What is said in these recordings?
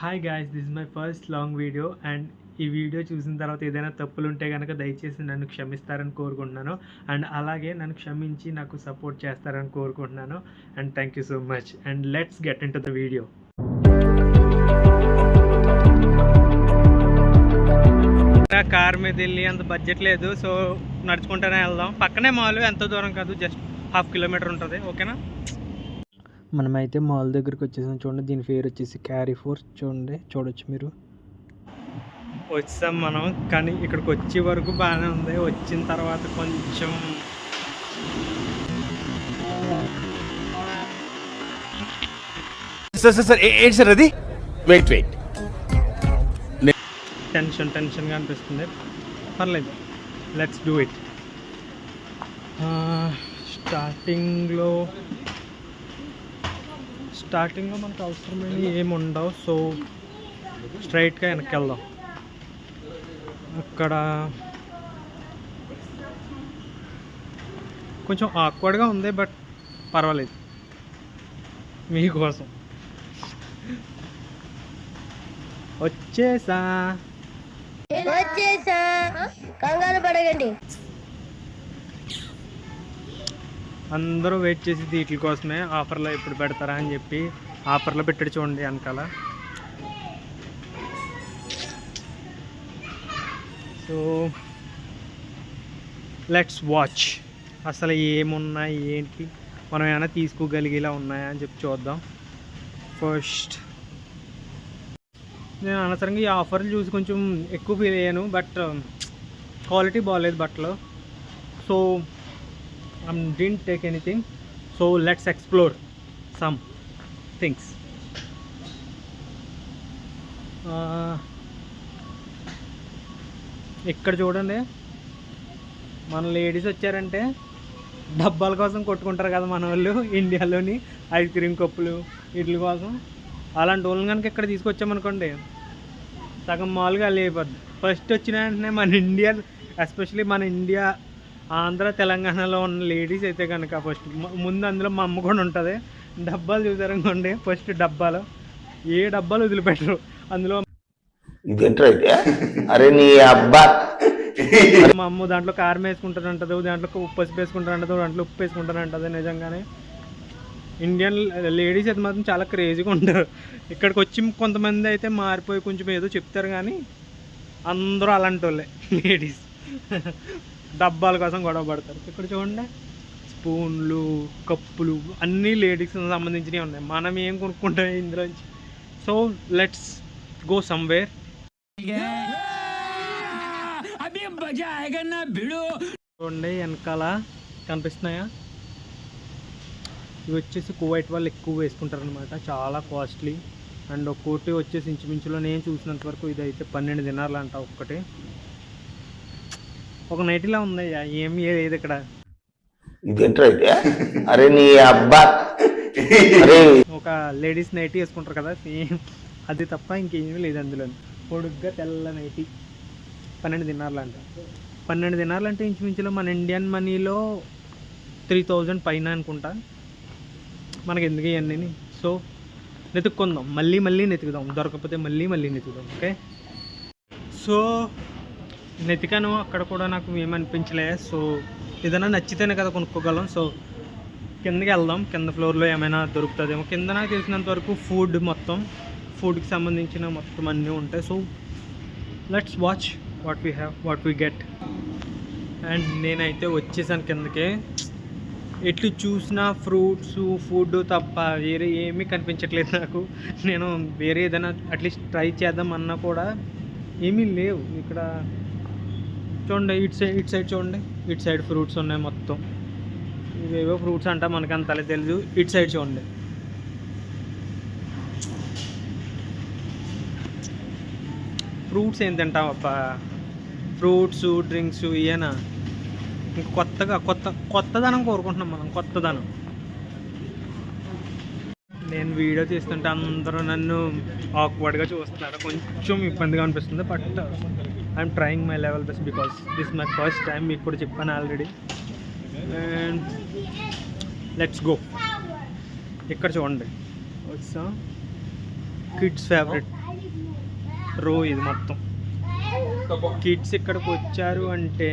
Hi guys this my first long video and ఈ video చూసిన తర్వాత ఏదైనా తప్పులు ఉంటే కనుక దయచేసి నన్ను క్షమిస్తారని కోరుకుంటున్నాను. అండ్ అలాగే నన్ను క్షమించి నాకు సపోర్ట్ చేస్తారని కోరుకుంటున్నాను. And thank you so much and let's get into the video car మీద వెళ్ళి అంత బడ్జెట్ లేదు. సో నడుచుకుంటూనే వెళ్దాం. పక్కనే మాలు ఎంత దూరం కాదు. జస్ట్ హాఫ్ కిలోమీటర్ ఉంటుంది. ఓకేనా మనమైతే మాల్ దగ్గరికి వచ్చేసాం చూడండి. దీని పేరు వచ్చేసి క్యారీ ఫోర్ చూడండి చూడొచ్చు మీరు. వచ్చాం మనం కానీ ఇక్కడికి వచ్చే వరకు బాగానే ఉంది. వచ్చిన తర్వాత కొంచెం సార్ సార్ సార్ ఏ- ఏంటి సార్ అది? వెయిట్ వెయిట్ టెన్షన్ టెన్షన్గా అనిపిస్తుంది. పర్లేదు. లెట్స్ డూ ఇట్ స్టార్టింగ్లో స్టార్టింగ్లో మనకు అవసరమైన ఏమి ఉండవు సో స్ట్రైట్గా వెనక్కి వెళ్దాం అక్కడ కొంచెం ఆక్వర్డ్గా ఉంది బట్ పర్వాలేదు. మీకోసం. వచ్చేసా. వచ్చేసా. కంగారు పడగండి అందరూ వెయిట్ చేసి వీటి కోసమే ఆఫర్లో ఎప్పుడు పెడతారా అని చెప్పి ఆఫర్లో పెట్టాడు చూడండి వెనకాల. సో లెట్స్ వాచ్ అసలు ఏమున్నాయి ఏంటి మనం ఏమైనా తీసుకోగలిగేలా ఉన్నాయా అని చెప్పి చూద్దాం. ఫస్ట్ నేను అనవసరంగా ఈ ఆఫర్లు చూసి కొంచెం ఎక్కువ ఫీల్ అయ్యాను బట్ క్వాలిటీ బాగాలేదు బట్టలు. So I didn't take anything. So let's explore some things. Uh, ఇక్కడ చూడండి మన లేడీస్ వచ్చారంటే డబ్బాల కోసం కొట్టుకుంటారు కదా మన వాళ్ళు ఇండియాలోని ఐస్ క్రీమ్ కప్పులు వీటి కోసం అలాంటి వాళ్ళని కనుక ఇక్కడ తీసుకొచ్చామనుకోండి సగం మామూలుగా అయిపోద్ది ఫస్ట్ వచ్చిన వెంటనే మన ఇండియా ఎస్పెషలీ మన ఇండియా ఆంధ్ర తెలంగాణలో ఉన్న లేడీస్ అయితే కనుక ఫస్ట్ ముందు అందులో మా అమ్మ కూడా ఉంటుంది. డబ్బాలు చూసారనుకోండి ఫస్ట్ డబ్బాలు. ఏ డబ్బాలు వదిలిపెట్టరు. అందులో అరే నీ అబ్బా! మా అమ్మ దాంట్లో కారం వేసుకుంటారు అంటది దాంట్లో ఉప్పు పసుపు వేసుకుంటారు అంటది దాంట్లో ఉప్పు వేసుకుంటారు అంటది నిజంగానే. ఇండియన్ లేడీస్ అయితే మాత్రం చాలా క్రేజీగా ఉంటారు. ఇక్కడికి వచ్చి కొంతమంది అయితే మారిపోయి కొంచెం ఏదో చెప్తారు కానీ అందరూ అలాంటి వాళ్ళే లేడీస్. డబ్బాల కోసం గొడవ పడతారు. ఇక్కడ చూడండి. స్పూన్లు కప్పులు అన్నీ లేడీస్ సంబంధించినవి ఉన్నాయి. మనం ఏం కొనుక్కుంటాం ఇందులోంచి సో లెట్స్ గో సమ్వేర్ చూడండి వెనకాల కనిపిస్తున్నాయా? ఇవి వచ్చేసి కువైట్ వాళ్ళు ఎక్కువ వేసుకుంటారు అనమాట చాలా కాస్ట్లీ. అండ్ ఒక్కోటి వచ్చేసి ఇంచుమించులో నేను చూసినంత వరకు ఇది అయితే పన్నెండు దినాలు అంట ఒక్కటి. ఒక నైటీలా ఉంది ఏమి లేదు ఇక్కడ. అయితే అరే నీ అబ్బా. అరే. ఒక లేడీస్ నైటీ వేసుకుంటారు కదా సేమ్. అది తప్ప ఇంకేమీ లేదు అందులో. పొడుగ్గా తెల్ల నైటీ పన్నెండు దినార్లు అంట పన్నెండు దినార్లు అంటే ఇంచుమించులో మన ఇండియన్ మనీలో త్రీ థౌజండ్ పైన అనుకుంటా. మనకి ఎందుకు ఇవన్నీ? సో వెతుక్కుందాం. మళ్ళీ మళ్ళీ నెతుకుదాం దొరకకపోతే మళ్ళీ మళ్ళీ నెతుకుదాం ఓకే? సో వెతికాను అక్కడ కూడా నాకు ఏమనిపించలే. సో ఏదైనా నచ్చితేనే కదా కొనుక్కోగలం. సో కిందకి వెళ్దాం. కింద ఫ్లోర్లో ఏమైనా దొరుకుతుందేమో. కింద నాకు తెలిసినంత వరకు ఫుడ్ మొత్తం ఫుడ్కి సంబంధించిన మొత్తం అన్నీ ఉంటాయి. So let's watch what we have what we get. And నేనైతే వచ్చేసాను కిందకి. ఎట్లు చూసినా ఫ్రూట్స్ ఫుడ్ తప్ప వేరే ఏమీ కనిపించట్లేదు నాకు. నేను వేరే ఏదైనా అట్లీస్ట్ ట్రై చేద్దాం అన్నా కూడా ఏమీ లేవు. ఇక్కడ చూడండి ఇటు సైడ్ ఇటు సైడ్ చూడండి. ఇటు సైడ్ ఫ్రూట్స్ ఉన్నాయి మొత్తం. ఇవేవో ఫ్రూట్స్ అంట మనకి అంతలే తెలియదు ఇటు సైడ్ చూడండి. ఫ్రూట్స్ ఏం తింటాం అప్ప ఫ్రూట్స్ డ్రింక్స్ ఇవేనా ఇంకా కొత్తగా కొత్త కొత్తదనం కోరుకుంటున్నాం మనం కొత్తదనం. నేను వీడియో తీస్తుంటే అందరూ నన్ను ఆక్వర్డ్గా చూస్తున్నారు. కొంచెం ఇబ్బందిగా అనిపిస్తుంది but I'm trying my level best because this my first time మీకు కూడా చెప్పాను ఆల్రెడీ అండ్ లెట్స్ గో ఇక్కడ చూడండి. వచ్చా కిడ్స్ ఫేవరెట్ రో ఇది మొత్తం. కిడ్స్ ఇక్కడికి వచ్చారు అంటే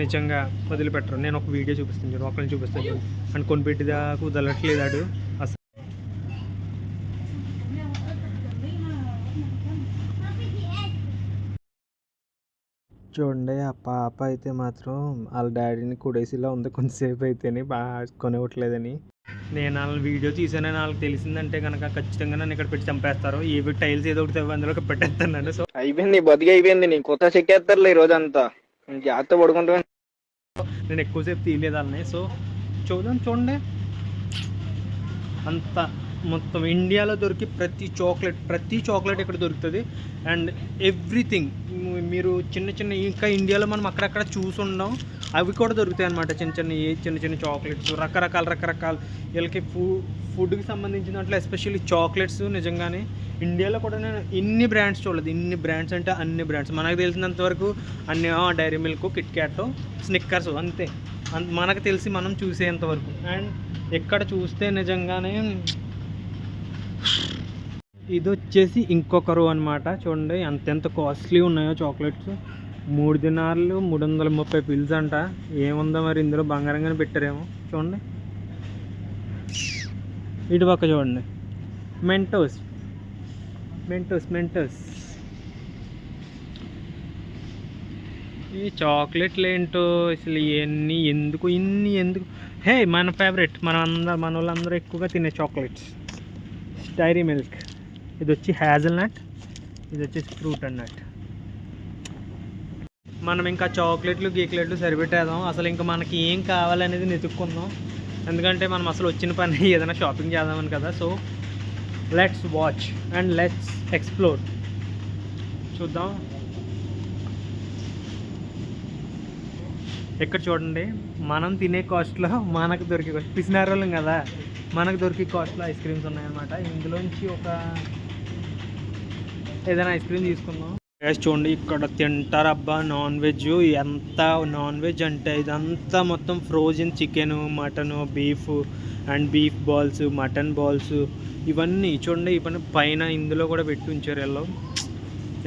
నిజంగా వదిలిపెట్టరు. నేను ఒక వీడియో చూపిస్తాను చూడు ఒకరిని చూపిస్తాను అండ్ అని కొనిపెట్టిదాకా వదలట్లేదాడు చూడండి ఆ పాప అయితే మాత్రం వాళ్ళ డాడీని కుడేసిలా ఉంది కొంతసేపు అయితేనే బాగా కొనివ్వట్లేదని. నేను వాళ్ళ వీడియో తీసానని వాళ్ళకి తెలిసిందంటే కనుక ఖచ్చితంగా నన్ను ఇక్కడ పెట్టి చంపేస్తారు. ఏవి టైల్స్ ఏదో ఒకటి అందులో పెట్టేస్తాను సో అయిపోయింది బతికి అయిపోయింది నీ కొత్త చెక్కేస్తారులే ఈ రోజంతా. జాగ్రత్త పడుకుంటా నేను ఎక్కువసేపు తీయలేదు వాళ్ళని. సో చూద్దాం చూడండి. అంత మొత్తం ఇండియాలో దొరికి ప్రతి చాక్లెట్ ప్రతి చాక్లెట్ ఇక్కడ దొరుకుతుంది. అండ్ ఎవ్రీథింగ్ మీరు చిన్న చిన్న ఇంకా ఇండియాలో మనం అక్కడక్కడ చూసుండం అవి కూడా దొరుకుతాయి అనమాట చిన్న చిన్న ఏ చిన్న చిన్న చాక్లెట్స్ రకరకాల రకరకాల వీళ్ళకి ఫూ ఫుడ్కి సంబంధించిన దాంట్లో ఎస్పెషల్లీ చాక్లెట్స్ నిజంగానే. ఇండియాలో కూడా నేను ఇన్ని బ్రాండ్స్ చూడలేదు. ఇన్ని బ్రాండ్స్ అంటే అన్ని బ్రాండ్స్ మనకు తెలిసినంత వరకు అన్ని Dairy Milk Kit Kat Snickers అంతే. మనకు తెలిసి మనం చూసేంత వరకు. అండ్ ఎక్కడ చూస్తే నిజంగానే ఇది వచ్చేసి ఇంకొకరు అనమాట చూడండి ఎంతెంత కాస్ట్లీ ఉన్నాయో చాక్లెట్స్. మూడు దినాలు మూడు వందల ముప్పై పిల్స్ అంట. ఏముందో మరి ఇందులో బంగారంగానే పెట్టారేమో. చూడండి. ఇటు పక్క చూడండి. మెంటోస్. Mentos Mentos. ఈ చాక్లెట్లు ఏంటో అసలు ఇవన్నీ ఎందుకు ఇన్ని ఎందుకు? హే మన ఫేవరెట్. మన అందరు మన వాళ్ళందరూ ఎక్కువగా తినే చాక్లెట్స్. Dairy milk. ఇది వచ్చి హ్యాజల్ నట్ ఇది వచ్చేసి ఫ్రూట్ అండ్ నట్ మనం ఇంకా చాక్లెట్లు గీక్లెట్లు సరిపెట్టేద్దాం. అసలు ఇంకా మనకి ఏం కావాలనేది వెతుక్కుందాం. ఎందుకంటే మనం అసలు వచ్చిన పని ఏదైనా షాపింగ్ చేద్దామని కదా. So let's watch and let's explore చూద్దాం. ఇక్కడ చూడండి మనం తినే కాస్ట్లో మనకు దొరికే కాస్ట్ పిసినారోళ్ళం కదా. మనకు దొరికే కాస్ట్లో ఐస్ క్రీమ్స్ ఉన్నాయన్నమాట. ఇందులోంచి ఒక ఏదైనా ఐస్ క్రీమ్ తీసుకుందాం. Guys, చూడండి ఇక్కడ తింటారు అబ్బా నాన్ వెజ్ ఎంత నాన్ వెజ్ అంటే ఇదంతా మొత్తం frozen chicken mutton beef and beef balls mutton balls ఇవన్నీ. చూడండి ఇవన్నీ పైన ఇందులో కూడా పెట్టి ఉంచారు వీళ్ళు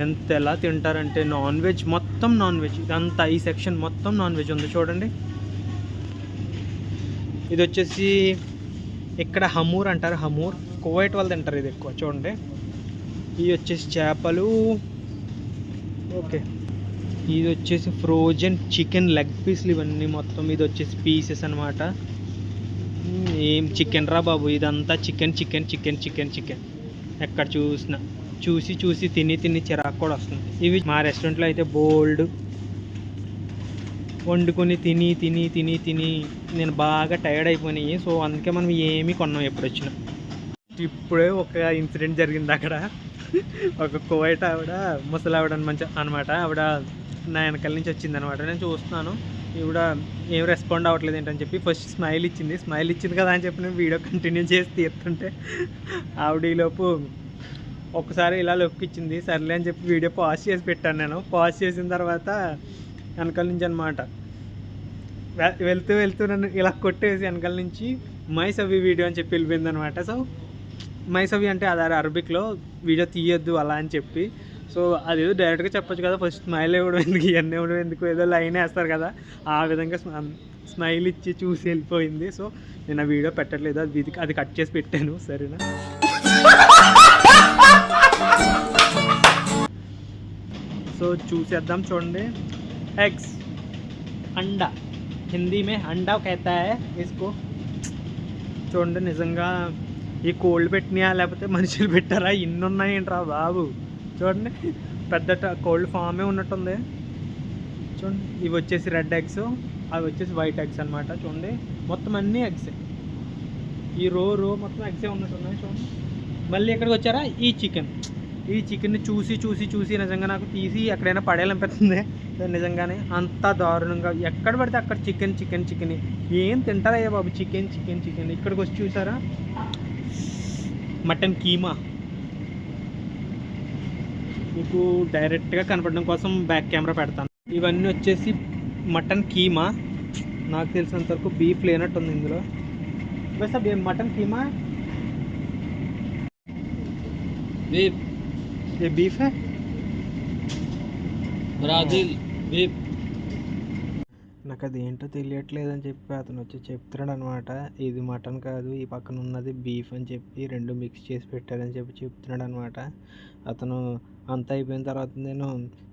ఎంత ఎలా తింటారంటే నాన్ వెజ్ మొత్తం నాన్ వెజ్ ఇదంతా ఈ సెక్షన్ మొత్తం నాన్ వెజ్ ఉంది. చూడండి. ఇది వచ్చేసి ఇక్కడ హమూర్ అంటారు హమూర్. కువైట్ వాళ్ళు తింటారు ఇది ఎక్కువ. చూడండి. ఇవి వచ్చేసి చేపలు. ఓకే. ఇది వచ్చేసి ఫ్రోజన్ చికెన్ లెగ్ పీస్లు ఇవన్నీ మొత్తం. ఇది వచ్చేసి పీసెస్ అనమాట ఏం చికెన్ రా బాబు ఇదంతా chicken chicken chicken chicken chicken ఎక్కడ చూసినా. చూసి చూసి తిని తిని చిరాకు కూడా వస్తుంది. ఇవి మా రెస్టారెంట్లో అయితే బోల్డ్ వండుకొని తిని తిని తిని తిని నేను బాగా టైర్డ్ అయిపోయినాయి. సో అందుకే మనం ఏమీ కొన్నాం ఎప్పుడు వచ్చినా ఇప్పుడే ఒక ఇన్సిడెంట్ జరిగింది అక్కడ. ఒక కువైట్ ఆవిడ ముసలి ఆవిడ మంచి అనమాట ఆవిడ నా వెనకాల నుంచి వచ్చింది అనమాట నేను చూస్తున్నాను. ఈవిడ ఏం రెస్పాండ్ అవ్వట్లేదు ఏంటని చెప్పి ఫస్ట్ స్మైల్ ఇచ్చింది. స్మైల్ ఇచ్చింది కదా అని చెప్పి నేను వీడియో కంటిన్యూ చేసి తీరుతుంటే ఆవిడ ఈలోపు ఒకసారి ఇలా లుక్ ఇచ్చింది. సర్లే అని చెప్పి వీడియో పాజ్ చేసి పెట్టాను నేను. పాజ్ చేసిన తర్వాత వెనకాల నుంచి అనమాట వెళ్తూ వెళ్తూ నన్ను ఇలా కొట్టేసి వెనకాల నుంచి మైసవి వీడియో అని చెప్పి వెళ్ళిపోయింది అనమాట సో మైసవి అంటే అది అరబిక్లో వీడియో తీయొద్దు అలా అని చెప్పి సో అదేదో డైరెక్ట్గా చెప్పొచ్చు కదా ఫస్ట్ స్మైల్ ఇవ్వడం ఎందుకు ఇవన్నీ ఇవ్వడం ఎందుకు ఏదో లైన్ వేస్తారు కదా ఆ విధంగా స్మైల్ ఇచ్చి చూసి వెళ్ళిపోయింది సో నేను ఆ వీడియో పెట్టట్లేదు అది ఇది- అది కట్ చేసి పెట్టాను సరేనా సో చూసేద్దాం చూడండి ఎగ్స్ అండా హిందీ మే అండా कहता है इसको చూడండి నిజంగా ఈ కోళ్ళు పెట్టినాయా లేకపోతే మనుషులు పెట్టారా? ఇన్ని ఉన్నాయేంట్రా బాబు? చూడండి పెద్ద కోల్డ్ ఫామే ఉన్నట్టుంది. చూడండి ఇవి వచ్చేసి రెడ్ ఎగ్స్ అవి వచ్చేసి వైట్ ఎగ్స్ అన్నమాట. చూడండి మొత్తం అన్నీ ఎగ్సే. ఈ రో రో మొత్తం ఎగ్సే ఉన్నట్టున్నాయి చూడండి. మళ్ళీ ఎక్కడికి వచ్చారా? ఈ చికెన్. ఈ చికెన్ని చూసి చూసి చూసి నిజంగా నాకు తీసి ఎక్కడైనా పడేయాలనిపిస్తుంది. నిజంగానే అంత దారుణంగా. ఎక్కడ పడితే అక్కడ చికెన్ చికెన్ చికెన్. ఏం తింటారయ్యా బాబు? Chicken chicken chicken. ఇక్కడికి వచ్చి చూసారా? మటన్ కీమా. మీకు డైరెక్ట్గా కనపడడం కోసం బ్యాక్ కెమెరా పెడతాను. ఇవన్నీ వచ్చేసి మటన్ కీమా. నాకు తెలిసినంత వరకు బీఫ్ లేనట్టు ఉంది ఇందులో. బస్ మటన్ కీమా. బీఫ్. ఏ బీఫ్? Brazil beef. నాకు అది ఏంటో తెలియట్లేదు అని చెప్పి అతను వచ్చి చెప్తున్నాడు అనమాట ఇది మటన్ కాదు ఈ పక్కన ఉన్నది బీఫ్ అని చెప్పి రెండు మిక్స్ చేసి పెట్టారని చెప్పి చెప్తున్నాడు అనమాట అతను అంతా అయిపోయిన తర్వాత నేను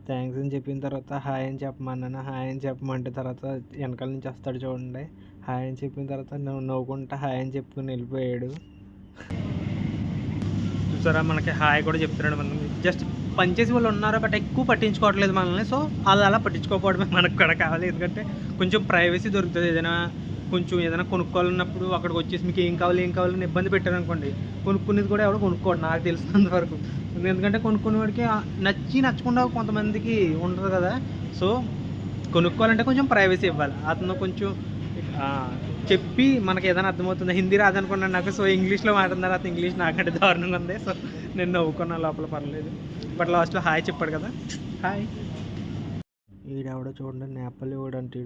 థ్యాంక్స్ అని చెప్పిన తర్వాత హాయ్ అని చెప్పమన్నాను. హాయ్ అని చెప్పమంటే తర్వాత వెనకాల నుంచి వస్తాడు చూడండి. హాయ్ అని చెప్పిన తర్వాత నువ్వు నవ్వుకుంటా హాయ్ అని చెప్పుకుని వెళ్ళిపోయాడు. చూసారా మనకి హాయ్ కూడా చెప్తున్నాడు మనం జస్ట్ పనిచేసి వాళ్ళు ఉన్నారు బట్ ఎక్కువ పట్టించుకోవట్లేదు మనల్ని. సో వాళ్ళు అలా పట్టించుకోకపోవడమే మనకు కూడా కావాలి. ఎందుకంటే కొంచెం ప్రైవసీ దొరుకుతుంది. ఏదైనా కొంచెం ఏదైనా కొనుక్కోవాలన్నప్పుడు అక్కడికి వచ్చేసి మీకు ఏం కావాలి ఏం కావాలని ఇబ్బంది పెట్టారనుకోండి కొనుక్కునేది కూడా ఎవరు కొనుక్కోడు నాకు తెలిసినంత వరకు. ఎందుకంటే కొనుక్కునే వాడికి నచ్చి నచ్చకుండా కొంతమందికి ఉండదు కదా. సో కొనుక్కోవాలంటే కొంచెం ప్రైవసీ ఇవ్వాలి. అతను కొంచెం చెప్పి మనకి ఏదైనా అర్థమవుతుంది. హిందీ రాదనుకున్నాను నాకు. సో ఇంగ్లీష్లో మాట్లాడిన తర్వాత ఇంగ్లీష్ నాకంటే దారుణంగా ఉంది. సో నేను నవ్వుకున్నా లోపల పర్లేదు. బట్ లాస్ట్లో హాయ్ చెప్పాడు కదా. హాయ్. ఈడెవడో చూడండి నేపాలి వాడు అంటే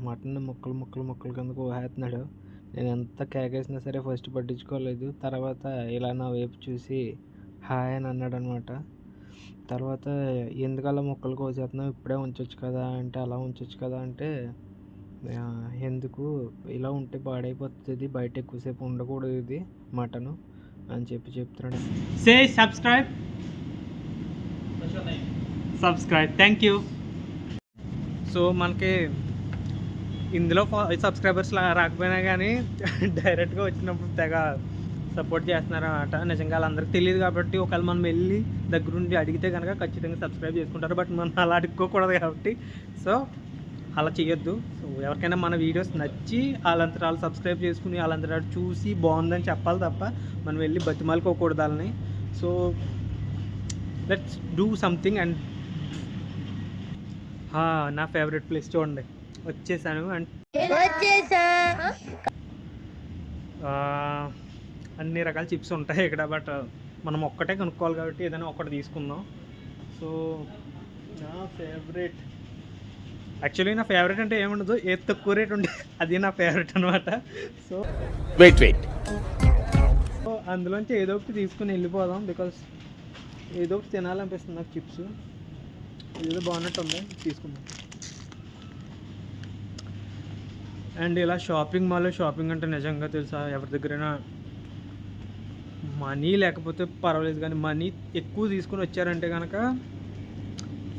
మటన్ ముక్కలు ముక్కలు ముక్కలు కింద ఊహేస్తున్నాడు నేను ఎంత కేకేసినా సరే ఫస్ట్ పట్టించుకోలేదు. తర్వాత ఇలా నా వైపు చూసి హాయ్ అని అన్నాడు అనమాట. తర్వాత ఎందుకలా ముక్కలు కోసేస్తున్నావు? ఇప్పుడే ఉంచవచ్చు కదా అంటే అలా ఉంచవచ్చు కదా అంటే ఎందుకు? ఇలా ఉంటే పాడైపోతుంది బయట ఎక్కువసేపు ఉండకూడదు ఇది మటను అని చెప్పి చెప్తున్నాడు. Say subscribe. Subscribe. Thank you. So మనకి ఇందులో సబ్స్క్రైబర్స్ రాకపోయినా కానీ డైరెక్ట్గా వచ్చినప్పుడు తెగ సపోర్ట్ చేస్తున్నారన్నమాట. నిజంగా వాళ్ళందరికీ తెలియదు కాబట్టి ఒకవేళ మనం వెళ్ళి దగ్గరుండి అడిగితే కనుక ఖచ్చితంగా సబ్స్క్రైబ్ చేసుకుంటారు. బట్ మనం అలా అడుక్కోకూడదు కాబట్టి. సో అలా చేయొద్దు. సో ఎవరికైనా మన వీడియోస్ నచ్చి వాళ్ళంతటా వాళ్ళు సబ్స్క్రైబ్ చేసుకుని వాళ్ళంతటా వాళ్ళు చూసి బాగుందని చెప్పాలి తప్ప మనం వెళ్ళి బతిమాలుకోకూడదు వాళ్ళని so let's do something and నా ఫేవరెట్ ప్లేస్ చూడండి. వచ్చేసాను అండ్ అన్ని రకాల చిప్స్ ఉంటాయి ఇక్కడ బట్ మనం ఒక్కటే కొనుక్కోవాలి కాబట్టి ఏదైనా ఒక్కటి తీసుకుందాం. సో నా ఫేవరెట్ యాక్చువల్లీ నా ఫేవరెట్ అంటే ఏముండదు ఏ తక్కువ రేట్ ఉంటే అది నా ఫేవరెట్ అనమాట సో వెయిట్ వెయిట్ సో అందులోంచి ఏదో ఒకటి తీసుకుని వెళ్ళిపోదాం బికాస్ ఏదో ఒకటి తినాలనిపిస్తుంది నాకు చిప్స్ ఏదో బాగున్నట్టు ఉంది తీసుకుందాం. అండ్ ఇలా షాపింగ్ మాల్లో షాపింగ్ అంటే నిజంగా తెలుసా? ఎవరి దగ్గరైనా మనీ లేకపోతే పర్వాలేదు కానీ మనీ ఎక్కువ తీసుకుని వచ్చారంటే కనుక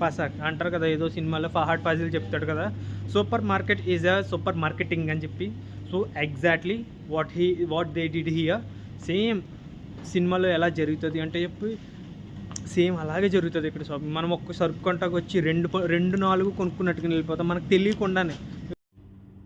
ఫసాక్ అంటారు కదా ఏదో సినిమాలో ఫహాడ్ ఫాజిల్ చెప్తాడు కదా. Super market is a super marketing అని చెప్పి. So exactly what he what they did here same సినిమాలో ఎలా జరుగుతుంది అంటే చెప్పి సేమ్ అలాగే జరుగుతుంది ఇక్కడ షాపింగ్. మనం ఒక్క సరుకు కొంటాకు వచ్చి రెండు రెండు నాలుగు కొనుక్కున్నట్టుగా వెళ్ళిపోతాం. మనకు తెలియకుండానే.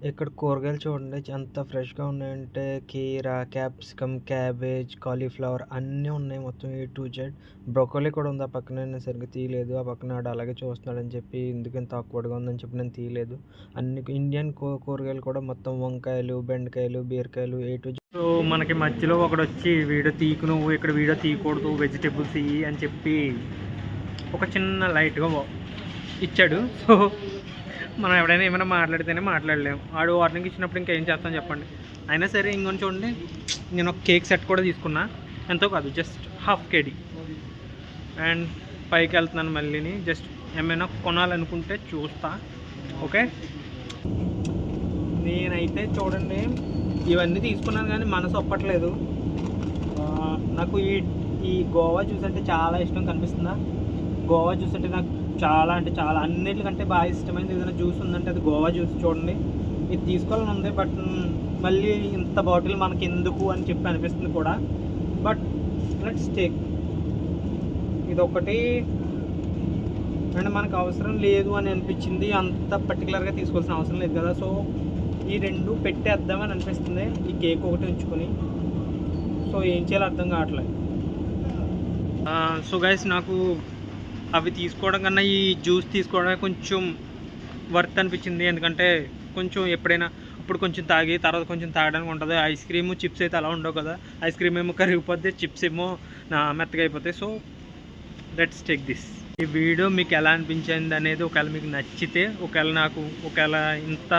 ఇక్కడ కూరగాయలు చూడండి ఎంత ఫ్రెష్గా ఉన్నాయంటే కీరా క్యాప్సికమ్ క్యాబేజ్ కాలీఫ్లవర్ అన్నీ ఉన్నాయి మొత్తం ఏ టు జెడ్ బ్రొకోలీ కూడా ఉంది ఆ పక్కన నేను సరిగ్గా తీయలేదు ఆ పక్కన ఆడు అలాగే చూస్తున్నాడని చెప్పి ఎందుకు ఇంత తక్కువగా ఉందని చెప్పి నేను తీయలేదు. అన్ని ఇండియన్ కూరగాయలు కూడా మొత్తం వంకాయలు బెండకాయలు బీరకాయలు ఏ టు సో మనకి మధ్యలో ఒకడు వచ్చి వీడియో తీకు నువ్వు ఇక్కడ వీడియో తీయకూడదు వెజిటేబుల్స్ ఇవి అని చెప్పి ఒక చిన్న లైట్గా ఇచ్చాడు. సో మనం ఎవడైనా ఏమైనా మాట్లాడితేనే మాట్లాడలేము. ఆడు వార్నింగ్ ఇచ్చినప్పుడు ఇంకేం చేస్తాం చెప్పండి. అయినా సరే ఇంకొని చూడండి నేను ఒక కేక్ సెట్ కూడా తీసుకున్నా. ఎంతో కాదు జస్ట్ హాఫ్ కేడీ అండ్ పైకి వెళ్తున్నాను మళ్ళీని. జస్ట్ ఏమైనా కొనాలనుకుంటే చూస్తా. ఓకే నేనైతే చూడండి ఇవన్నీ తీసుకున్నాను కానీ మనసు ఒప్పట్లేదు. నాకు ఈ ఈ గోవా చూసంటే అంటే చాలా ఇష్టం కనిపిస్తుందా? గోవా జ్యూస్ అంటే నాకు చాలా అంటే చాలా అన్నిటికంటే బాగా ఇష్టమైనది ఏదైనా జ్యూస్ ఉందంటే అది గోవా జ్యూస్ చూడండి. ఇది తీసుకోవాలని ఉంది బట్ మళ్ళీ ఇంత బాటిల్ మనకి ఎందుకు అని చెప్పి అనిపిస్తుంది కూడా. బట్ లెట్స్ టేక్ ఇది ఒకటి అండ్ మనకు అవసరం లేదు అని అనిపించింది. అంత పర్టికులర్గా తీసుకోవాల్సిన అవసరం లేదు కదా. సో ఈ రెండు పెట్టేద్దామని అనిపిస్తుంది. ఈ కేక్ ఒకటి ఉంచుకొని. సో ఏం చేయాలో అర్థం కావట్లేదు. సో గైస్ నాకు అవి తీసుకోవడం కన్నా ఈ జ్యూస్ తీసుకోవడమే కొంచెం వర్త్ అనిపించింది. ఎందుకంటే కొంచెం ఎప్పుడైనా ఇప్పుడు కొంచెం తాగి తర్వాత కొంచెం తాగడానికి ఉంటుంది. ఐస్ క్రీమ్ చిప్స్ అయితే అలా ఉండవు కదా. ఐస్ క్రీమ్ ఏమో కరిగిపోతే చిప్స్ ఏమో నా మెత్తగా అయిపోతాయి. So let's take this. ఈ వీడియో మీకు ఎలా అనిపించింది అనేది ఒకవేళ మీకు నచ్చితే ఒకవేళ నాకు ఒకవేళ ఇంత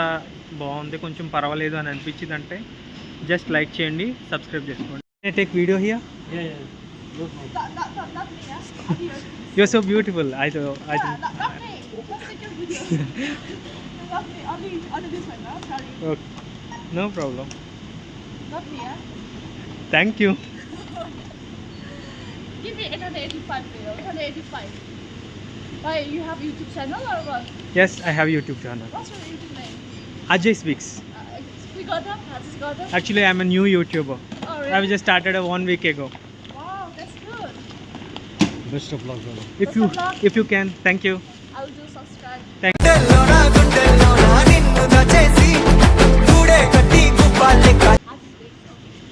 బాగుంది కొంచెం పర్వాలేదు అని అనిపించింది అంటే జస్ట్ లైక్ చేయండి సబ్స్క్రైబ్ చేసుకోండి. Take video here You're so beautiful. I don't. I don't. okay. No problem. Lovely, yeah? Thank you. Give me 885 video, 885. Why, you have YouTube channel or what? Yes, I have YouTube channel. What's your YouTube name? Ajay Speaks. We got up, got speak Actually, I'm a new YouTuber. Oh, really? I've just started a one week ago. Best of luck if you if you can thank you.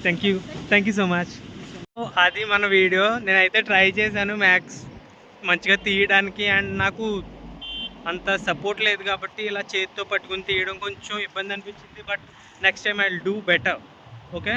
Thank you thank you so much అది మన video నేనైతే try చేశాను max మంచిగా తీయడానికి and నాకు అంత support లేదు కాబట్టి ఇలా చేతితో పట్టుకుని తీయడం కొంచెం ఇబ్బంది అనిపించింది but next time I do better okay